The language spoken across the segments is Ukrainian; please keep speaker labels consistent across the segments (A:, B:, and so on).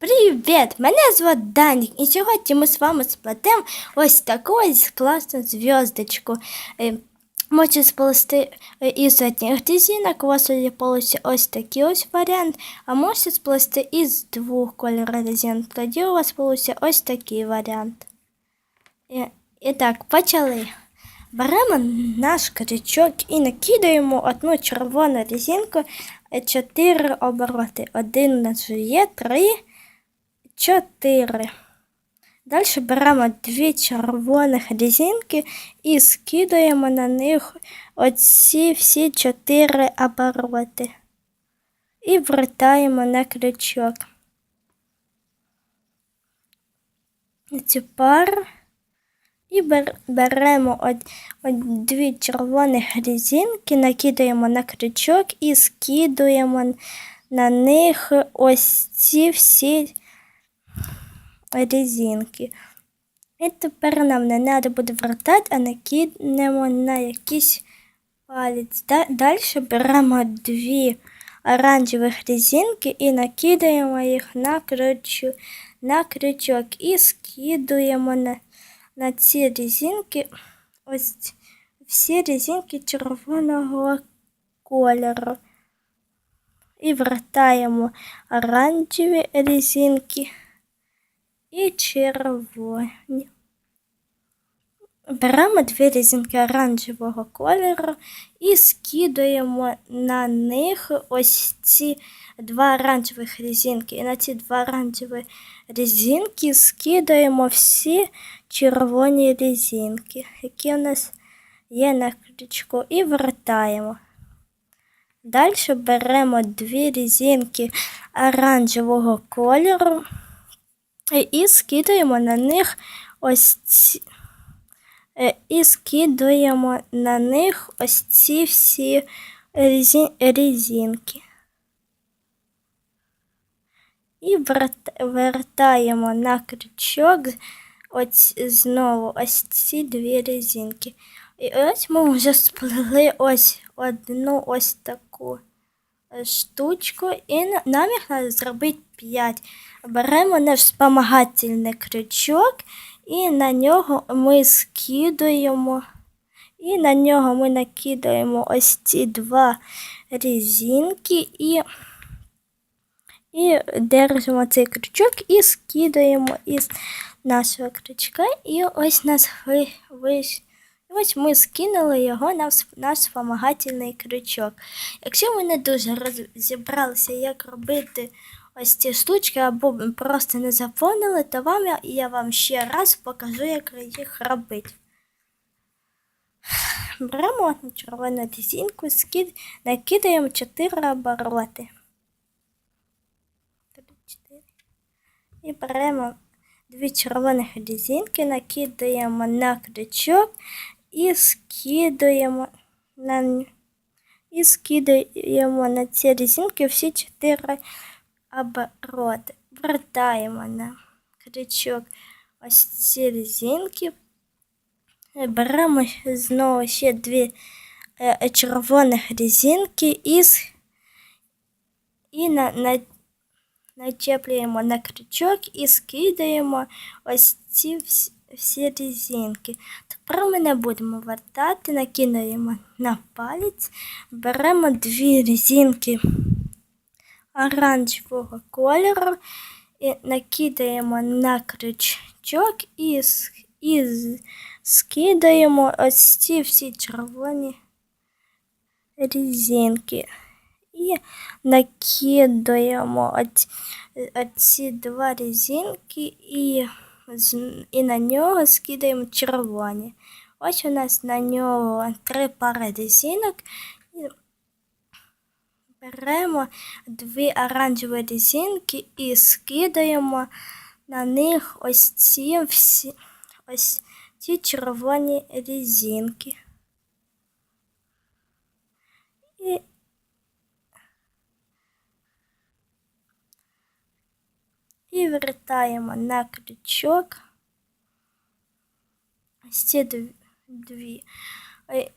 A: Привіт! Мене звати Данік, і сьогодні ми з вами сплетемо ось таку ось класну зв'язочку. Е, Можете сплести е, із одних резинок, у вас вийде ось такий ось варіант, а можете сплести із двох кольорів резинок, тоді у вас вийде ось такий варіант. І, і так, почали. Беремо наш крючок і накидаємо одну червону резинку, е, чотири обороти. Один у нас вже є, три. 4. Далі беремо дві червоних резинки і скидаємо на них оці всі чотири обороти. І вертаємо на крючок. Тепер і беремо от, от дві червоних резинки, накидаємо на крючок і скидуємо на них ось ці всі резинки. І тепер нам не треба буде вертати, а накинемо на якийсь палець. Далі беремо дві оранжевих резинки і накидаємо їх на, крючу, на крючок і скидуємо на, на ці резинки ось всі резинки червоного кольору. І вертаємо оранжеві резинки і червоні. Беремо дві резинки оранжевого кольору і скидуємо на них ось ці два оранжевих резинки. І на ці два оранжеві резинки скидаємо всі червоні резинки, які у нас є на крючку, і вертаємо. Далі беремо дві резинки оранжевого кольору і скидуємо на них ось ці. е, І скидуємо на них ось ці всі резинки. І вертаємо на крючок ось знову ось ці дві резинки. І ось ми вже сплели ось одну ось таку е, штучку, і на- нам їх треба зробити 5. Беремо наш спомагательний крючок, і на нього ми скидуємо, і на нього ми накидаємо ось ці два резинки і, і держимо цей крючок і скидаємо із нашого крючка. І ось нас ви, вийш- Ось ми скинули його на наш спомагательний крючок. Якщо ви не дуже розібралися, як робити ось ці штучки, або просто не заповнили, то вам я, вам ще раз покажу, як їх робити. Беремо червону скид... накидаємо 4 обороти. І беремо дві червоних резинки, накидаємо на крючок і скидаємо на і скидаємо на ці резинки всі чотири обороти. Вертаємо на крючок ось ці резинки. Беремо знову ще дві е, червоних резинки і, і на, на, начеплюємо на крючок і скидаємо ось ці всі, всі резинки. Тепер ми не будемо вертати, накидаємо на палець, беремо дві резинки оранжевого кольору і накидаємо на крючок і, і скидаємо ось ці всі червоні резинки. І накидаємо оці, два резинки і, і на нього скидаємо червоні. Ось у нас на нього три пари резинок. І беремо дві оранжеві резинки і скидаємо на них ось ці всі ось ці червоні резинки. І і вертаємо на крючок ось ці дві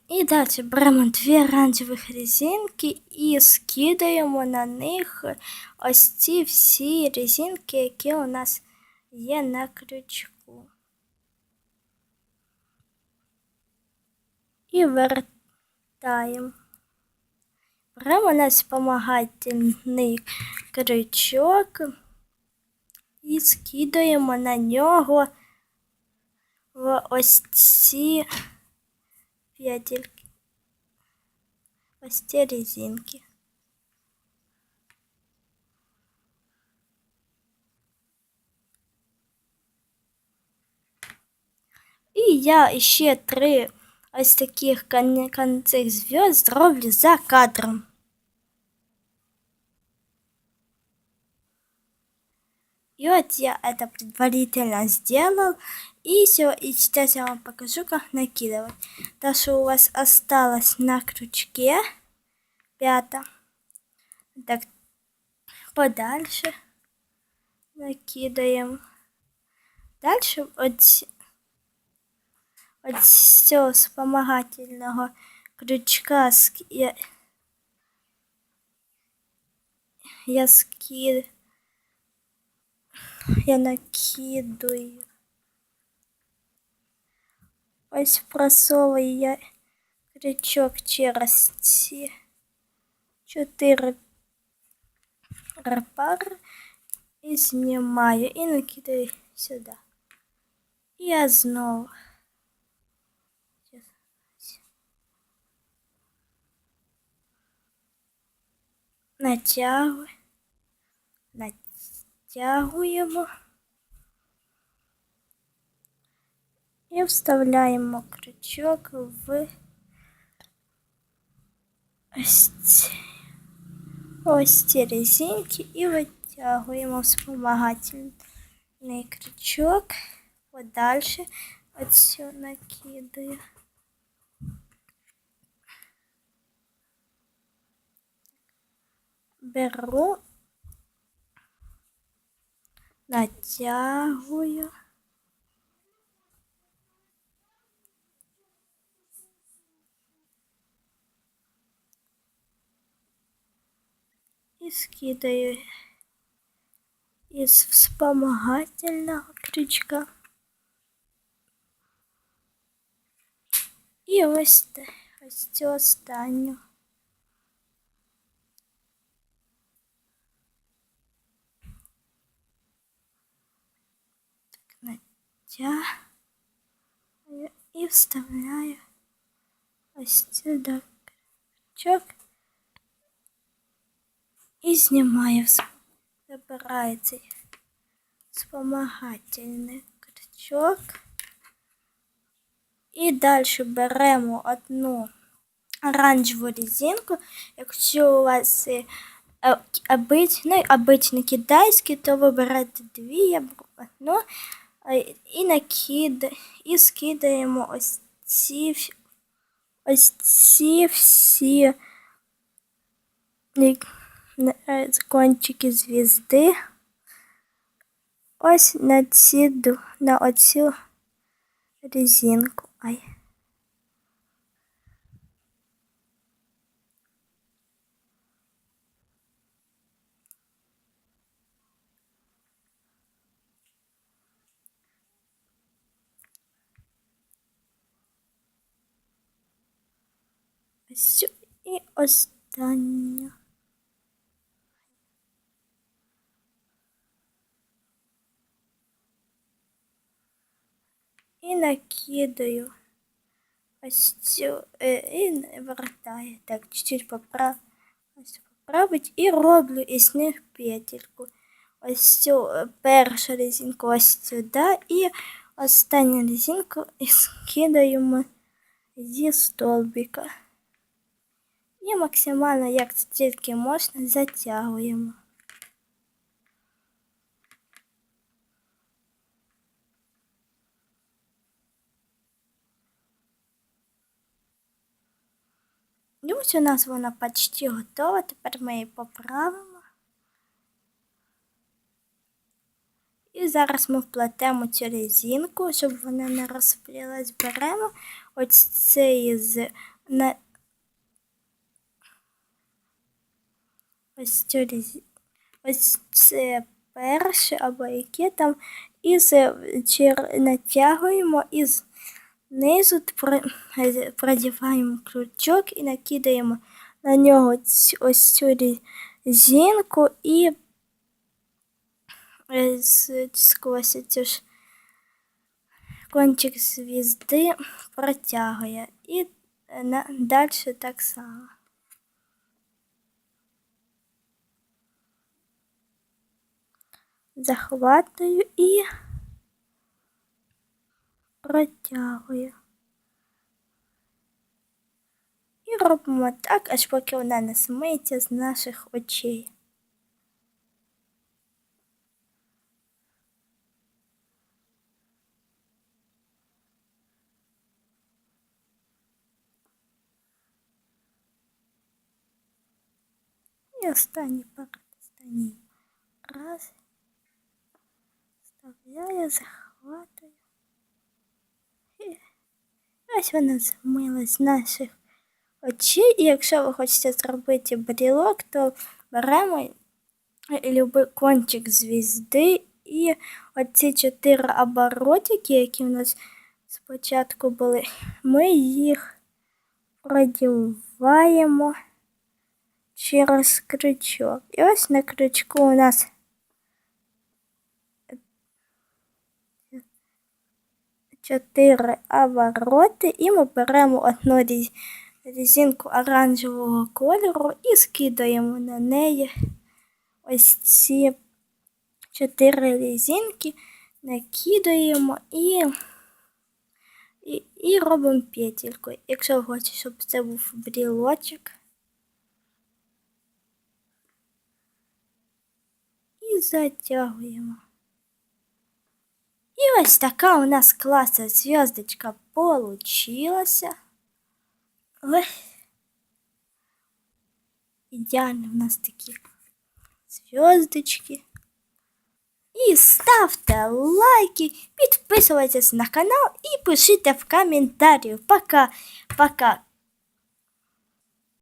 A: І далі беремо дві оранжевих резинки і скидаємо на них ось ці всі резинки, які у нас є на крючку. І вертаємо. Беремо наш спомагательний крючок і скидаємо на нього в ось ці петельки. Ось ці резинки. І я ще три ось таких кон- концих зв'язок зроблю за кадром. И вот я это предварительно сделал. И все, и сейчас я вам покажу, как накидывать. То, что у вас осталось на крючке, пята. Так, подальше накидаем. Дальше от, с- от цього вспомогательного крючка я, я скидаю. Я накидаю. Ось просовую я крючок через ці чотири пари і знімаю і накидаю сюди. І я знову. Натягую. Натягуємо. І вставляємо крючок в ось ці, ось ці резинки і витягуємо вспомагательний крючок. Подальше оцю накидаю. Беру, натягую. и скидаю из вспомогательного крючка. І ось, ось цю. Натягую і вставляю ось сюди крючок. І знімаю, забираю цей вспомагательний крючок. І далі беремо одну оранжеву резинку. Якщо у вас е, обич, ну, обичний китайський, то вибирайте дві, я беру одну. Е, І накид, і скидаємо ось ці, ось ці всі е, кончики звізди. Ось на ці на оцю резинку. Ай. Ось і останню. І накидаю ось цю е, і вертаю. Так, чуть-чуть поправ, поправить і роблю із них петельку. Ось цю е, першу резинку ось сюди і останню резинку і скидаємо зі столбика. І максимально, як це тільки можна, затягуємо. Ось у нас вона почти готова. Тепер ми її поправимо. І зараз ми вплетемо цю резинку, щоб вона не розплілась. Беремо ось цей з ось це перше або яке там, і натягуємо і знизу продіваємо крючок і накидаємо на нього ось цю різинку і е, сквозь цю ж кончик звізди протягує. І е, далі так само. Захватую і протягую. І робимо так, аж поки вона не смиється з наших очей. І останній перед останній раз. Вставляю, захватую. Ось вона змилась з наших очей. І якщо ви хочете зробити брілок, то беремо любий кончик звізди і оці чотири оборотики, які в нас спочатку були, ми їх продіваємо через крючок. І ось на крючку у нас чотири обороти, і ми беремо одну різинку оранжевого кольору і скидаємо на неї ось ці чотири різинки, накидаємо і, і, і робимо петельку. Якщо хочете, щоб це був брілочок. І затягуємо. І ось така у нас класна зв'язочка получилася. Ой. Ідеально у нас такі зв'язочки. І ставте лайки, підписуйтесь на канал і пишіть в коментарі. Пока, пока.